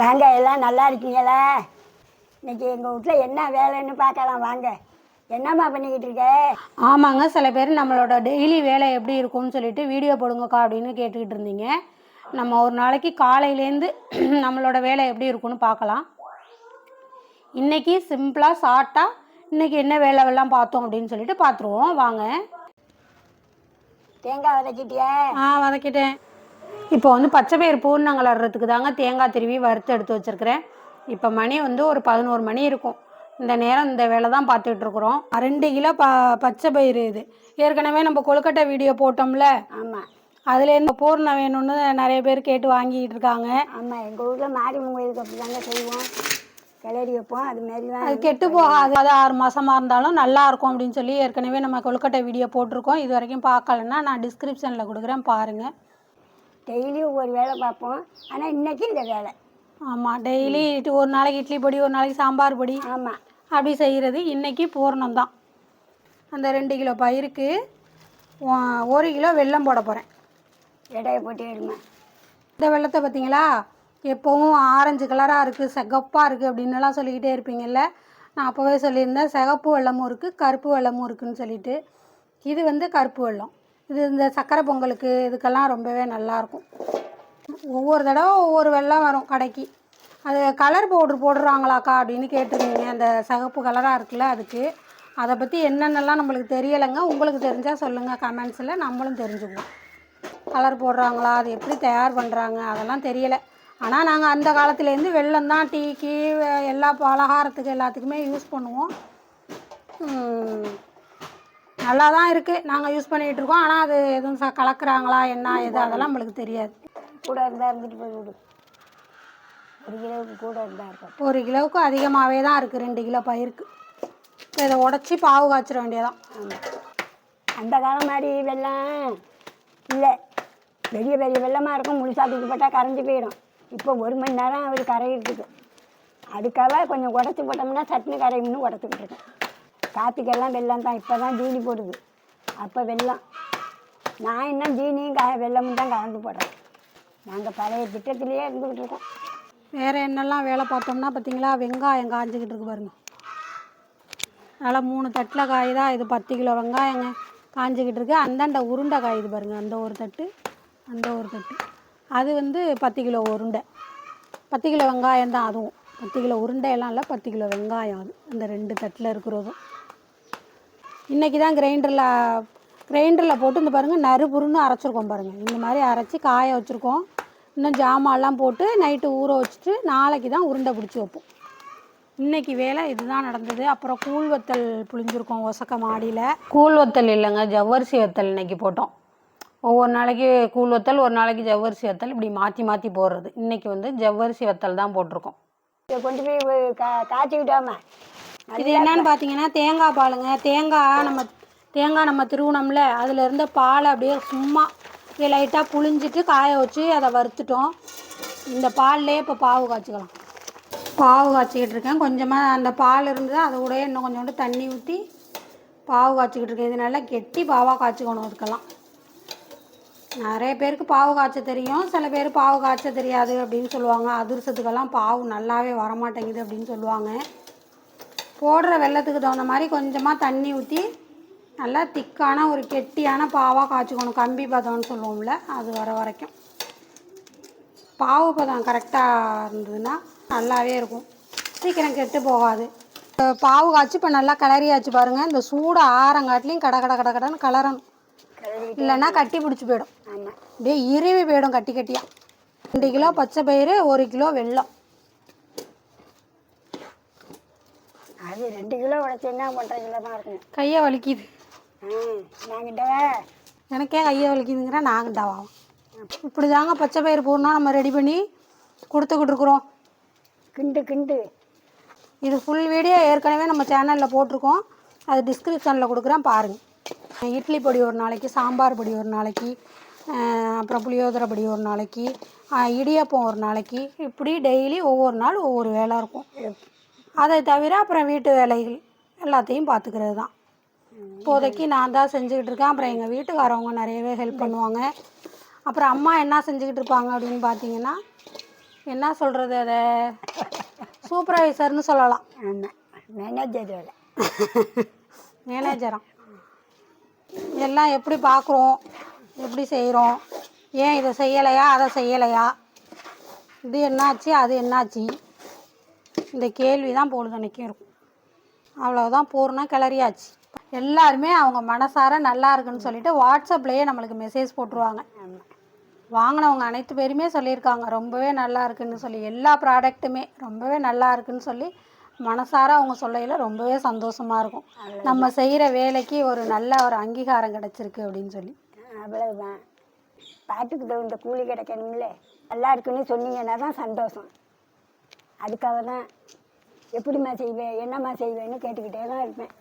வாங்க எல்லாம் நல்லா இருக்கீங்களா? இன்னைக்கு எங்கள் வீட்டில் என்ன வேலைன்னு பார்க்கலாம் வாங்க. என்னம்மா பண்ணிக்கிட்டு இருக்க? ஆமாங்க சில பேர் நம்மளோட டெய்லி வேலை எப்படி இருக்கும்னு சொல்லிட்டு வீடியோ போடுங்கக்கா அப்படின்னு கேட்டுக்கிட்டு இருந்தீங்க. நம்ம ஒரு நாளைக்கு காலையிலேருந்து நம்மளோட வேலை எப்படி இருக்கும்னு பார்க்கலாம். இன்னைக்கு சிம்பிளாக ஷார்ட்டாக இன்னைக்கு என்ன வேலை எல்லாம் பார்த்தோம் அப்படின்னு சொல்லிட்டு பார்த்துருவோம். வாங்க. தேங்காய் வதக்கிட்டியா? ஆ வதக்கிட்டேன். இப்போ வந்து பச்சை பயிர் பூர்ணங்கள் வர்றதுக்கு தாங்க தேங்காய் திருவி வறுத்து எடுத்து வச்சிருக்கிறேன். இப்போ மணி வந்து ஒரு பதினோரு மணி இருக்கும். இந்த நேரம் இந்த வேலை தான் பார்த்துட்டு இருக்கிறோம். ரெண்டு கிலோ ப பச்சை பயிறு இது. ஏற்கனவே நம்ம கொழுக்கட்டை வீடியோ போட்டோம்ல? ஆமாம் அதுலேருந்து பூர்ணம் வேணும்னு நிறைய பேர் கேட்டு வாங்கிட்டு இருக்காங்க. ஆமாம் எங்கள் வீட்டில் மாரியம்மன் கோயிலுக்கு அப்படி தாங்க செய்வோம். கிளறி வைப்போம். அது மாரி தான் அது கெட்டு போகாது. அது ஆறு மாசமா இருந்தாலும் நல்லா இருக்கும் அப்படின்னு சொல்லி ஏற்கனவே நம்ம கொழுக்கட்டை வீடியோ போட்டிருக்கோம். இது வரைக்கும் பார்க்கலன்னா நான் டிஸ்கிரிப்ஷனில் கொடுக்குறேன் பாருங்கள் டெய்லியும் ஒவ்வொரு வேலை பார்ப்போம். ஆனால் இன்னைக்கு இந்த வேலை ஆமாம் டெய்லி ஒரு நாளைக்கு இட்லி பொடி ஒரு நாளைக்கு சாம்பார் பொடி. ஆமாம் அப்படி செய்கிறது இன்றைக்கி பூர்ணம் தான். அந்த ரெண்டு கிலோ பயிருக்கு ஒரு கிலோ வெல்லம் போட போகிறேன் எடையை போட்டு எடுமா. இந்த வெள்ளத்தை பார்த்தீங்களா? எப்போவும் ஆரஞ்சு கலராக இருக்குது சிகப்பாக இருக்குது அப்படின்னுலாம் சொல்லிக்கிட்டே இருப்பீங்கல்ல? நான் அப்போவே சொல்லியிருந்தேன் சிகப்பு வெள்ளமும் இருக்குது கருப்பு வெள்ளமும் இருக்குன்னு சொல்லிட்டு. இது வந்து கருப்பு வெள்ளம். இது இந்த சக்கரை பொங்கலுக்கு இதுக்கெல்லாம் ரொம்பவே நல்லாயிருக்கும். ஒவ்வொரு தடவை ஒவ்வொரு வெள்ளம் வரும் கடைக்கு. அது கலர் பவுட்ரு போடுறாங்களாக்கா அப்படின்னு கேட்டிருந்தீங்க. அந்த சிகப்பு கலராக இருக்குல்ல அதுக்கு. அதை பற்றி என்னென்னலாம் நம்மளுக்கு தெரியலைங்க. உங்களுக்கு தெரிஞ்சால் சொல்லுங்கள் கமெண்ட்ஸில் நம்மளும் தெரிஞ்சுக்குவோம். கலர் போடுறாங்களா? அது எப்படி தயார் பண்ணுறாங்க அதெல்லாம் தெரியலை. ஆனால் நாங்கள் அந்த காலத்துலேருந்து வெள்ளம் தான் டீக்கு எல்லா பலகாரத்துக்கு எல்லாத்துக்குமே யூஸ் பண்ணுவோம். ம், நல்லா தான் இருக்குது நாங்கள் யூஸ் பண்ணிகிட்டு இருக்கோம். ஆனால் அது எதுவும் ச கலக்குறாங்களா என்ன எது அதெல்லாம் நம்மளுக்கு தெரியாது. கூட இருந்தால் இருந்துட்டு போய் விடு. ஒரு கிலோவுக்கு கூட இருந்தால் இருக்கும் ஒரு கிலோவுக்கு அதிகமாகவே தான் இருக்குது ரெண்டு கிலோ பயிருக்கு. இப்போ இதை உடச்சி பாவு காய்ச்சிட வேண்டியதான் அந்த காலம் மாதிரி வெள்ளம் இல்லை. பெரிய பெரிய வெள்ளமாக இருக்கும். முழுசாத்துக்கு போட்டால் கரைஞ்சி போயிடும். இப்போ ஒரு மணி நேரம் அவர் கரையிறதுக்கு அதுக்காக கொஞ்சம் உடச்சி போட்டோம்னா சட்னி கரையும்னு உடச்சிக்கிட்டு இருக்கேன். காற்றுக்கெல்லாம் வெள்ளம் தான் இப்போ தான் ஜீனி போடுது. அப்போ வெள்ளம். நான் இன்னும் ஜீனியும் க வெள்ளமும் தான் கலந்து போடுறேன். நாங்கள் பழைய திட்டத்திலேயே இருந்துக்கிட்டு இருக்கோம். வேறு என்னெல்லாம் வேலை பார்த்தோம்னா பார்த்தீங்களா? வெங்காயம் காஞ்சிக்கிட்டு இருக்கு பாருங்க. நல்லா மூணு தட்டில் காயுதா இது பத்து கிலோ வெங்காயங்க காஞ்சிக்கிட்டு இருக்கு. அந்தாண்ட உருண்டை காயுது பாருங்கள் அந்த ஒரு தட்டு அந்த ஒரு தட்டு. அது வந்து பத்து கிலோ உருண்டை. பத்து கிலோ வெங்காயம் தான் அதுவும். பத்து கிலோ உருண்டையெல்லாம் இல்லை பத்து கிலோ வெங்காயம் அது. அந்த ரெண்டு தட்டில் இருக்கிறதும். இன்றைக்கி தான் கிரைண்டரில் கிரைண்டரில் போட்டு இந்த பாருங்கள் நறுபுருன்னு அரைச்சிருக்கோம் பாருங்கள் இந்த மாதிரி அரைச்சி காய வச்சுருக்கோம். இன்னும் ஜாமான்லாம் போட்டு நைட்டு ஊற வச்சுட்டு நாளைக்கு தான் உருண்டை பிடிச்சி வைப்போம். இன்னைக்கு வேலை இதுதான் நடந்தது. அப்புறம் கூழ் வத்தல் புளிஞ்சிருக்கோம் ஒசக்க மாடியில். கூழ் வத்தல் இல்லைங்க ஜவ்வரிசி வத்தல் இன்னைக்கு போட்டோம். ஒவ்வொரு நாளைக்கு கூழ் வத்தல் ஒரு நாளைக்கு ஜவ்வரிசி வத்தல் இப்படி மாற்றி மாற்றி போடுறது. இன்னைக்கு வந்து ஜவ்வரிசி வத்தல் தான் போட்டிருக்கோம். இதை கொண்டு போய் கா காய்ச்சிக்கிட்டோமா. இது என்னன்னு பார்த்தீங்கன்னா தேங்காய் பாலுங்க. தேங்காய் நம்ம தேங்காய் நம்ம திருவுணம்ல அதில் இருந்த பாலை அப்படியே சும்மா அப்படியே லைட்டாக புழிஞ்சிட்டு காய வச்சு அதை வறுத்துட்டோம். இந்த பால்லே இப்போ பாவு காய்ச்சிக்கலாம். பாவு காய்ச்சிக்கிட்டு இருக்கேன். கொஞ்சமாக அந்த பால் இருந்தது அதை கூட இன்னும் கொஞ்சோண்டு தண்ணி ஊற்றி பாவு காய்ச்சிக்கிட்டு இருக்கேன். இது நல்லா கெட்டி பாவாக காய்ச்சிக்கணும் அதுக்கெல்லாம். நிறைய பேருக்கு பாவு காய்ச்ச தெரியும். சில பேர் பாவு காய்ச்ச தெரியாது அப்படின்னு சொல்லுவாங்க. அதிர்சத்துக்கெல்லாம் பாவு நல்லாவே வரமாட்டேங்குது அப்படின்னு சொல்லுவாங்க. போடுற வெள்ளத்துக்கு தகுந்த மாதிரி கொஞ்சமாக தண்ணி ஊற்றி நல்லா திக்கான ஒரு கெட்டியான பாவாக காய்ச்சிக்கணும். கம்பி பதம்னு சொல்லுவோம்ல அது வர வரைக்கும். பாவு பதம் கரெக்டாக இருந்ததுன்னா நல்லாவே இருக்கும். சீக்கிரம் கெட்டு போகாது. இப்ப பாவு காய்ச்சி இப்போ நல்லா கிளறியாச்சு பாருங்கள் இந்த சூடு ஆரங்காட்டிலையும் கட கட கட கடன்னு கலரணும் இல்லைன்னா கட்டி பிடிச்சி போயிடும். அப்படியே இறுவி போயிடும் கட்டி கட்டியாக ரெண்டு கிலோ பச்சை பயிறு ஒரு கிலோ வெல்லம். அது ரெண்டு கிலோ உடச்சேன்னா ஒன்றரை கிலோ தான் இருக்கும் கையை வலிக்குது. ஆ நாங்கிட்டவா எனக்கே கையை வலிக்குதுங்கிற நாங்கண்டாவாம் இப்படி தாங்க பச்சை பயிர் பூர்ணம் நம்ம ரெடி பண்ணி கொடுத்துக்கிட்டு இருக்கிறோம். கிண்டு கிண்டு. இது ஃபுல் வீடியோ ஏற்கனவே நம்ம சேனலில் போட்டிருக்கோம். அது டிஸ்கிரிப்ஷனில் கொடுக்குறேன் பாருங்கள் இட்லி பொடி ஒரு நாளைக்கு சாம்பார் பொடி ஒரு நாளைக்கு அப்புறம் புளியோதரை பொடி ஒரு நாளைக்கு இடியாப்பம் ஒரு நாளைக்கு. இப்படி டெய்லி ஒவ்வொரு நாள் ஒவ்வொரு வேலை இருக்கும். அதை தவிர அப்புறம் வீட்டு வேலைகள் எல்லாத்தையும் பார்த்துக்கிறது தான் இப்போதைக்கு நான் தான் செஞ்சுக்கிட்டு இருக்கேன். அப்புறம் எங்கள் வீட்டுக்காரவங்க நிறையவே ஹெல்ப் பண்ணுவாங்க. அப்புறம் அம்மா என்ன செஞ்சுக்கிட்டு இருப்பாங்க அப்படின்னு பார்த்தீங்கன்னா என்ன சொல்கிறது அதை? சூப்பர்வைசர்னு சொல்லலாம். ஆமாம் மேனேஜர் வேலை. மேனேஜரம் எல்லாம் எப்படி பார்க்குறோம்? எப்படி செய்கிறோம்? ஏன் இதை செய்யலையா? அதை செய்யலையா? இது என்னாச்சு? அது என்னாச்சு? இந்த கேள்வி தான் பொழுதன்னைக்கும் இருக்கும். அவ்வளோதான் பூர்ண கிளறியாச்சு. எல்லாருமே அவங்க மனசார நல்லா இருக்குன்னு சொல்லிட்டு வாட்ஸ்அப்லேயே நம்மளுக்கு மெசேஜ் போட்டுருவாங்க. வாங்கினவங்க அனைத்து பேருமே சொல்லியிருக்காங்க ரொம்பவே நல்லா இருக்குன்னு சொல்லி. எல்லா ப்ராடக்ட்டுமே ரொம்பவே நல்லா இருக்குன்னு சொல்லி மனசார அவங்க சொல்லையில் ரொம்பவே சந்தோஷமாக இருக்கும். நம்ம செய்கிற வேலைக்கு ஒரு நல்ல ஒரு அங்கீகாரம் கிடச்சிருக்கு அப்படின்னு சொல்லி. அவ்வளவுதான். பாட்டுக்கு இந்த கூலி கிடைக்கணும்ல. நல்லா இருக்குன்னு சொன்னீங்கன்னா தான் சந்தோஷம். அதுக்காக தான் எப்படிம்மா செய்வேன் என்னம்மா செய்வேன்னு கேட்டுக்கிட்டே தான் இருப்பேன்.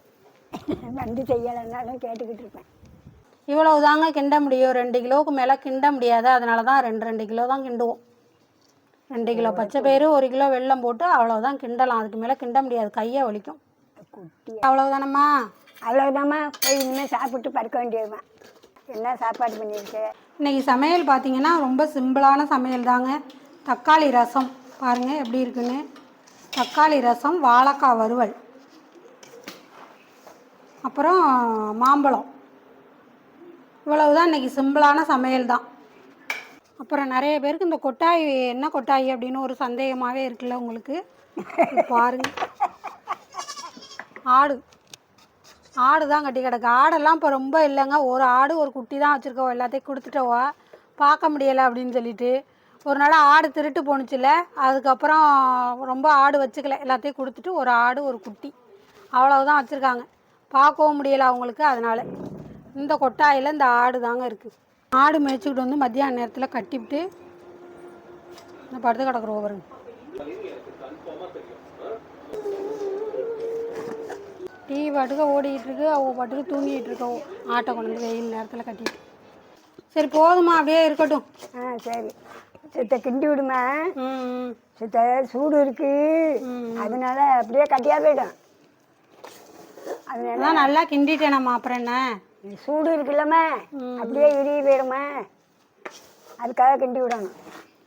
வந்து செய்யலைன்னாலும் கேட்டுக்கிட்டு இருப்பேன். இவ்வளவு தாங்க கிண்ட முடியும். ரெண்டு கிலோவுக்கு மேலே கிண்ட முடியாது. அதனால தான் ரெண்டு ரெண்டு கிலோ தான் கிண்டுவோம். ரெண்டு கிலோ பச்சை பயிறு ஒரு கிலோ வெல்லம் போட்டு அவ்வளோதான் கிண்டலாம். அதுக்கு மேலே கிண்ட முடியாது. கையை வலிக்கும். குட்டி அவ்வளவுதானம்மா? அவ்வளவுதாம்மா. போய் இனிமேல் சாப்பிட்டு படுக்க வேண்டியதுதான். என்ன சாப்பாடு பண்ணியிருக்கு? இன்னைக்கு சமையல் பார்த்தீங்கன்னா ரொம்ப சிம்பிளான சமையல் தாங்க தக்காளி ரசம். பாருங்கள் எப்படி இருக்குன்னு. தக்காளி ரசம் வாழைக்காய் வறுவல். அப்புறம் மாம்பழம். இவ்வளவு தான் இன்றைக்கி சிம்பிளான சமையல் தான். அப்புறம் நிறைய பேருக்கு இந்த கொட்டாய் என்ன கொட்டாய் அப்படின்னு ஒரு சந்தேகமாகவே இருக்குல்ல உங்களுக்கு? பாருங்கள் பாருங்க. ஆடு. ஆடு தான் கட்டி கிடக்கு. ஆடெல்லாம் இப்போ ரொம்ப இல்லைங்க. ஒரு ஆடு ஒரு குட்டி தான் வச்சுருக்கோம். எல்லாத்தையும் கொடுத்துட்டோவா பார்க்க முடியலை அப்படின்னு சொல்லிட்டு. ஒரு நாள் ஆடு திருட்டு போணுச்சுல அதுக்கப்புறம் ரொம்ப ஆடு வச்சுக்கல. எல்லாத்தையும் கொடுத்துட்டு ஒரு ஆடு ஒரு குட்டி. அவ்வளவுதான் வச்சுருக்காங்க. பார்க்கவும் முடியலை அவங்களுக்கு அதனால். இந்த கொட்டாயில் இந்த ஆடு தாங்க இருக்குது ஆடு மேய்ச்சிக்கிட்டு வந்து மத்தியான நேரத்தில் கட்டிவிட்டு இந்த படுத்து கிடக்குற ஒவ்வொரு டீ பாட்டுக்கு ஓடிக்கிட்டு இருக்கு. அவங்க பாட்டுக்கு தூங்கிட்டு இருக்கோம் ஆட்டை கொண்டு வந்து வெயில் நேரத்தில் கட்டிட்டு. சரி போதுமா அப்படியே இருக்கட்டும். ஆ சரி. சித்த கிண்டி விடுமா. சித்த சூடு இருக்கு. அதனால அப்படியே கட்டியாக போயிடும். அதனால அதான் நல்லா கிண்டிட்டேனம்மா அப்புறம் என்ன? சூடு இருக்குல்லம்மா. அப்படியே இறுகி போயிடுமா அதுக்காக கிண்டி விடணும்.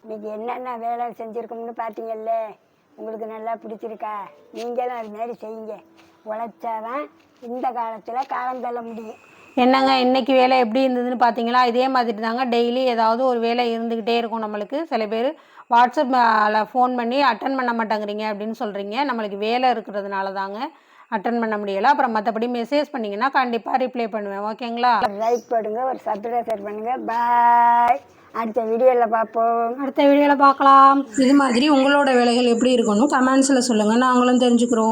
இன்னைக்கு என்னென்ன வேலை செஞ்சுருக்கோம்னு பார்த்தீங்கல்ல உங்களுக்கு நல்லா பிடிச்சிருக்கா? நீங்களும் அது மாதிரி செய்யுங்க. உழைச்சாதான் இந்த காலத்தில் காலம் தள்ள முடியும். என்னங்க இன்னைக்கு வேலை எப்படி இருந்ததுன்னு பார்த்தீங்களா இதே மாதிரி தாங்க டெய்லி ஏதாவது ஒரு வேலை இருந்துக்கிட்டே இருக்கும் நம்மளுக்கு. சில பேர் வாட்ஸ்அப்பில் ஃபோன் பண்ணி அட்டன் பண்ண மாட்டேங்கிறீங்க அப்படின்னு சொல்கிறீங்க நம்மளுக்கு வேலை இருக்கிறதுனால தாங்க அட்டன் பண்ண முடியலை. அப்புறம் மற்றபடி மெசேஜ் பண்ணிங்கன்னா கண்டிப்பாக ரிப்ளை பண்ணுவேன். ஓகேங்களா லைக் போடுங்க ஒரு சப்ஸ்கிரைபர் பண்ணுங்க. பாய் அடுத்த வீடியோவில் பார்ப்போம். அடுத்த வீடியோவில் பார்க்கலாம். இது மாதிரி உங்களோட வேலைகள் எப்படி இருக்கணும் கமெண்ட்ஸில் சொல்லுங்கள் நாங்களும் தெரிஞ்சுக்கிறோம்.